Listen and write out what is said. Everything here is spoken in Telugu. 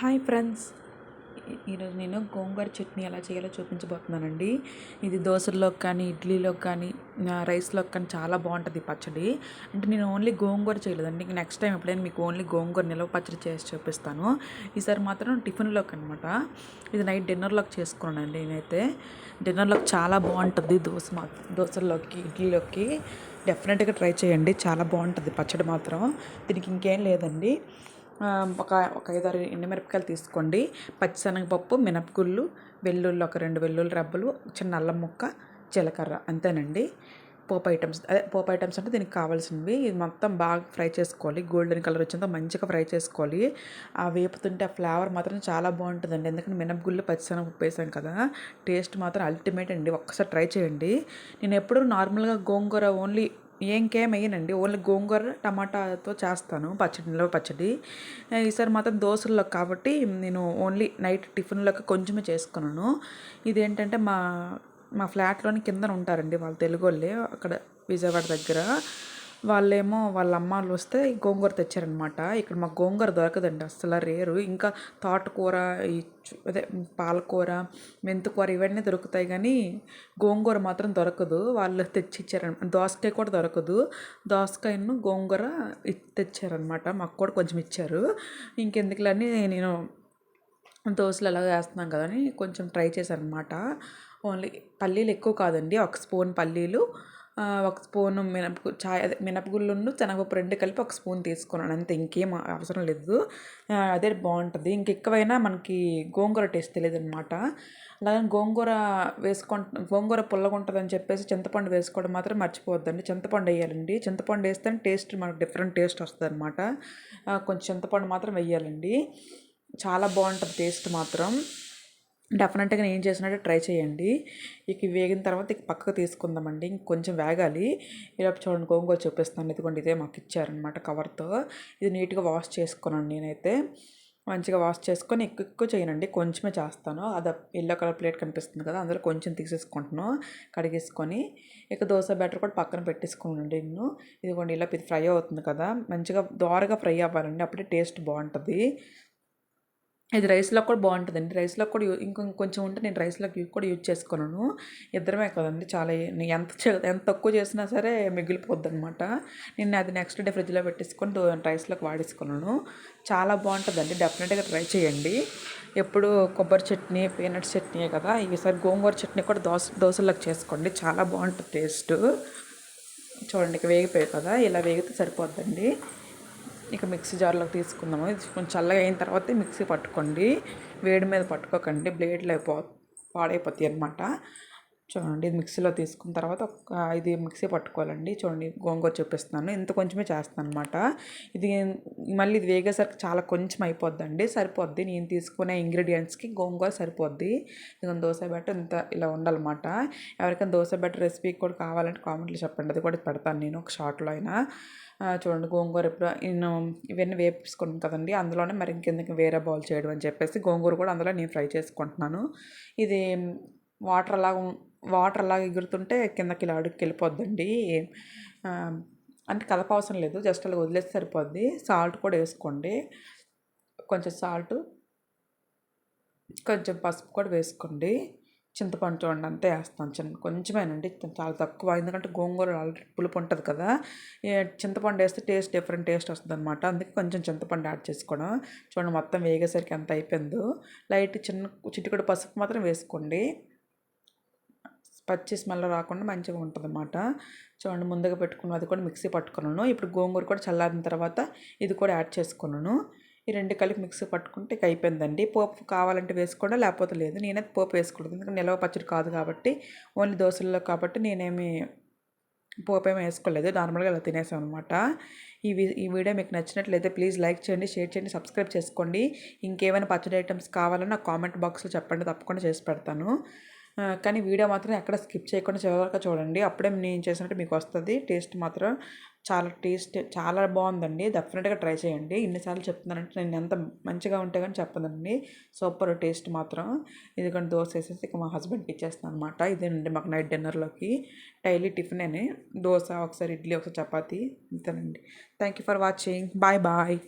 Hi friends. ఈరోజు నేను గోంగూర చట్నీ ఎలా చేయాలో చూపించబోతున్నానండి. ఇది దోశల్లో కానీ ఇడ్లీలో కానీ రైస్లో కానీ చాలా బాగుంటుంది పచ్చడి. అంటే నేను ఓన్లీ గోంగూర చేయలేదండి. ఇంక నెక్స్ట్ టైం ఎప్పుడైనా మీకు ఓన్లీ గోంగూర నిలవ పచ్చడి చేసి చూపిస్తాను. ఈసారి మాత్రం టిఫిన్లోకి అనమాట ఇది నైట్ డిన్నర్లోకి చేసుకున్నానండి నేనైతే. డిన్నర్లోకి చాలా బాగుంటుంది దోశ మా దోశల్లోకి ఇడ్లీలోకి. డెఫినెట్గా ట్రై చేయండి. చాలా బాగుంటుంది పచ్చడి మాత్రం. దీనికి ఇంకేం లేదండి. ఒక ఒక ఐదారు ఎండుమిరపకాయలు తీసుకోండి. పచ్చిశనగపప్పు మినపగుళ్ళు వెల్లుల్లి ఒక రెండు వెల్లుల్లి రబ్బలు చిన్న అల్లం ముక్క జీలకర్ర అంతేనండి. పోపు ఐటమ్స్ అదే పోపు ఐటమ్స్ అంటే దీనికి కావాల్సినవి. ఇది మొత్తం బాగా ఫ్రై చేసుకోవాలి. గోల్డెన్ కలర్ వచ్చేంత మంచిగా ఫ్రై చేసుకోవాలి. ఆ వేపుతుంటే ఆ ఫ్లేవర్ మాత్రం చాలా బాగుంటుందండి. ఎందుకంటే మినపగుళ్ళు పచ్చిశనగపప్పు ఉప్పేసాం కదా టేస్ట్ మాత్రం అల్టిమేట్ అండి. ఒక్కసారి ట్రై చేయండి. నేను ఎప్పుడు నార్మల్గా గోంగూర ఓన్లీ ఇంకేం వేయనండి. ఓన్లీ గోంగూర టమాటాతో చేస్తాను. పచ్చడిలో పచ్చడి. ఈసారి మాత్రం దోశల్లో కాబట్టి నేను ఓన్లీ నైట్ టిఫిన్లోకి కొంచెమే చేసుకున్నాను. ఇదేంటంటే మా మా ఫ్లాట్లోని కిందన ఉంటారండి వాళ్ళు తెలుగు వాళ్ళే అక్కడ విజయవాడ దగ్గర. వాళ్ళేమో వాళ్ళ అమ్మ వాళ్ళు వస్తే గోంగూర తెచ్చారనమాట. ఇక్కడ మాకు గోంగూర దొరకదండి అసలు రేరు. ఇంకా తోటకూర ఈ అదే పాలకూర మెంతికూర ఇవన్నీ దొరుకుతాయి కానీ గోంగూర మాత్రం దొరకదు. వాళ్ళు తెచ్చిచ్చారనమాట దోసకాయ కూడా దొరకదు. దోసకాయను గోంగూర తెచ్చారనమాట. మాకు కూడా కొంచెం ఇచ్చారు. ఇంకెందుకులని నేను దోశలు ఎలా వేస్తున్నాం కదా అని కొంచెం ట్రై చేశాను అనమాట ఓన్లీ పల్లీలు ఎక్కువ కాదండి ఒక స్పూన్ పల్లీలు ఒక స్పూను మినప చాయ్ అదే మినపగుళ్ళును శనగపప్పు రెండు కలిపి ఒక స్పూన్ తీసుకున్నాను. అంతే ఇంకేం అవసరం లేదు. అదే బాగుంటుంది. ఇంకెక్కువైనా మనకి గోంగూర టేస్ట్ తెలియదు అనమాట అలాగే గోంగూర వేసుకుంట గోంగూర పుల్లగా ఉంటుందని చెప్పేసి చింతపండు వేసుకోవడం మాత్రం మర్చిపోవద్దండి. చింతపండు వేయాలండి. చింతపండు వేస్తే టేస్ట్ మనకు డిఫరెంట్ టేస్ట్ వస్తుంది అనమాట కొంచెం చింతపండు మాత్రం వేయాలండి. చాలా బాగుంటుంది టేస్ట్ మాత్రం. డెఫినెట్గా నేను చేసినట్టు ట్రై చేయండి. ఇక వేగిన తర్వాత ఇక పక్కకు తీసుకుందామండి. ఇంకొంచెం వేగాలి. ఇలా చూడండి గోంగూర చూపిస్తాను. ఇదిగోండి ఇదే మాకు ఇచ్చారనమాట కవర్తో. ఇది నీట్గా వాష్ చేసుకున్నాను నేనైతే. మంచిగా వాష్ చేసుకొని ఎక్కువ ఎక్కువ చేయనండి. కొంచెమే చేస్తాను. అది ఎల్లో కలర్ ప్లేట్ కనిపిస్తుంది కదా అందులో కొంచెం తీసేసుకుంటున్నాను కడిగేసుకొని. ఇక దోశ బ్యాటర్ కూడా పక్కన పెట్టేసుకోనండి నేను. ఇదిగోండి ఇలా ఫ్రై అవుతుంది కదా. మంచిగా దోరగా ఫ్రై అవ్వాలండి. అప్పుడే టేస్ట్ బాగుంటుంది. ఇది రైస్లో కూడా బాగుంటుందండి. రైస్లో కూడా ఇంకొ కొంచెం ఉంటే నేను రైస్లోకి కూడా యూజ్ చేసుకున్నాను. ఇద్దరమే కదండి చాలా ఎంత ఎంత తక్కువ చేసినా సరే మిగిలిపోద్ది అనమాట నేను అది నెక్స్ట్ డే ఫ్రిడ్జ్లో పెట్టేసుకొని రైస్లోకి వాడేసుకున్నాను. చాలా బాగుంటుందండి. డెఫినెట్గా ట్రై చేయండి. ఎప్పుడు కొబ్బరి చట్నీ పీనట్ చట్నీ కదా ఈసారి గోంగూర చట్నీ కూడా దోశ దోశలకు చేసుకోండి. చాలా బాగుంటుంది టేస్ట్. చూడండి ఇక వేగిపోయాయి కదా ఇలా వేగితే సరిపోద్దండి. ఇక మిక్సీ జార్లోకి తీసుకుందాము. ఇది కొంచెం చల్లగా అయిన తర్వాత మిక్సీ పట్టుకోండి. వేడి మీద పట్టుకోకండి. బ్లేడ్లు అయిపో పాడైపోతాయి అనమాట చూడండి ఇది మిక్సీలో తీసుకున్న తర్వాత ఒక ఇది మిక్సీ పట్టుకోవాలండి. చూడండి గోంగూర చూపిస్తున్నాను ఇంత కొంచెమే చేస్తాను అనమాట ఇది మళ్ళీ ఇది వేగేసరికి చాలా కొంచెం అయిపోద్దండి సరిపోద్ది. నేను తీసుకునే ఇంగ్రీడియంట్స్కి గోంగూర సరిపోద్ది. ఇక దోశ బెటర్ ఇంత ఇలా ఉండాలన్నమాట. ఎవరికైనా దోశ బెటర్ రెసిపీ కూడా కావాలంటే కామెంట్లో చెప్పండి. అది కూడా పెడతాను నేను ఒక షార్ట్లో అయినా. చూడండి గోంగూర ఇప్పుడు నేను ఇవన్నీ వేపించుకున్నాను కదండి అందులోనే మరి ఇంకెందుకు వేరే బౌల్ చేయడం అని చెప్పేసి గోంగూర కూడా అందులో నేను ఫ్రై చేసుకుంటున్నాను. ఇది వాటర్ అలా వాటర్ అలాగ ఎగురుతుంటే కిందకి ఇలా అడుగుకి వెళ్ళిపోద్దండి. అంటే కలప అవసరం లేదు జస్ట్ అలా వదిలేస్తే సరిపోద్ది. సాల్ట్ కూడా వేసుకోండి. కొంచెం సాల్ట్ కొంచెం పసుపు కూడా వేసుకోండి. చింతపండు చూడండి అంతే వేస్తాను చిన్న కొంచెమేనండి చాలా తక్కువ. ఎందుకంటే గోంగూర ఆల్రెడీ పులుపు ఉంటుంది కదా. చింతపండు వేస్తే టేస్ట్ డిఫరెంట్ టేస్ట్ వస్తుంది అనమాట అందుకే కొంచెం చింతపండు యాడ్ చేసుకోవడం. చూడండి మొత్తం వేగేసరికి ఎంత అయిపోయిందో. లైట్ చిన్న చిటికడు పసుపు మాత్రం వేసుకోండి. పచ్చి స్మెల్ రాకుండా మంచిగా ఉంటుంది అన్నమాట చూడండి ముందుగా పెట్టుకున్నాను అది కూడా మిక్సీ పట్టుకున్నాను. ఇప్పుడు గోంగూర కూడా చల్లారిన తర్వాత ఇది కూడా యాడ్ చేసుకున్నాను. ఈ రెండు కలిపి మిక్సీ పట్టుకుంటే ఇక అయిపోయిందండి. పోపు కావాలంటే వేసుకోవడం లేకపోతే లేదు. నేనైతే పోపు వేసుకోలేదు. ఎందుకంటే నిలవ పచ్చడి కాదు కాబట్టి ఓన్లీ దోశల్లో కాబట్టి నేనేమి పోపు ఏమి వేసుకోలేదు. నార్మల్గా ఇలా తినేసాం అనమాట ఈ ఈ వీడియో మీకు నచ్చినట్లయితే ప్లీజ్ లైక్ చేయండి షేర్ చేయండి సబ్స్క్రైబ్ చేసుకోండి. ఇంకేమైనా పచ్చడి ఐటమ్స్ కావాలన్నా కామెంట్ బాక్స్లో చెప్పండి. తప్పకుండా చేసి పెడతాను. కానీ వీడియో మాత్రం ఎక్కడ స్కిప్ చేయకుండా చివరిగా చూడండి. అప్పుడే నేను చేసినట్టు మీకు వస్తుంది. టేస్ట్ మాత్రం చాలా టేస్ట్ చాలా బాగుందండి. డెఫినెట్గా ట్రై చేయండి. ఇన్నిసార్లు చెప్తున్నానంటే నేను ఎంత మంచిగా ఉంటే కానీ చెప్పదండి. సూపర్ టేస్ట్ మాత్రం. ఎందుకంటే దోశ వేసేసి ఇక మా హస్బెండ్కి ఇచ్చేస్తాను అనమాట ఇదేనండి మాకు నైట్ డిన్నర్లోకి డైలీ టిఫిన్ అని దోశ ఒకసారి ఇడ్లీ ఒకసారి చపాతీ. ఇంతేనండి. Thank you for watching bye bye